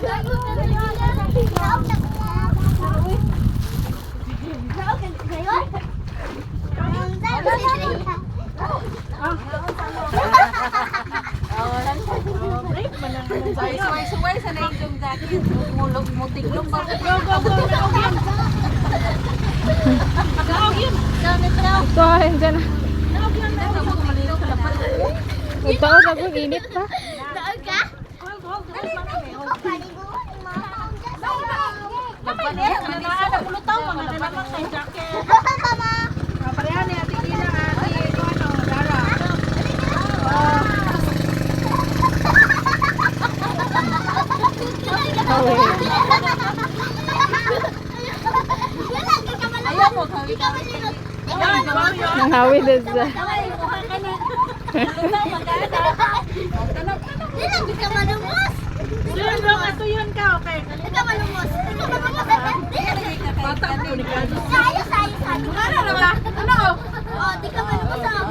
Suway suway sa na yung dati. Mulog mo tiglong ba? Go go go. Naog yun. Naog yun. Ito, andyan na. Naog yun. Ito, init pa. Naog ka? Naog ka? Ayaw mo kawin. Yan, wow, yun. Nanghawi din sa... Yun, Dong, ato yun ka, okay. Ko ni Carlos. Ano na ba? Ano? Oh, di ka malumos ah.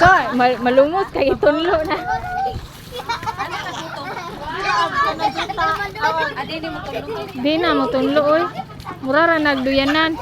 So, mal malumot kay itunlo na. Tulong. Di na mo tunlo oy. Mura ra nagduyanan.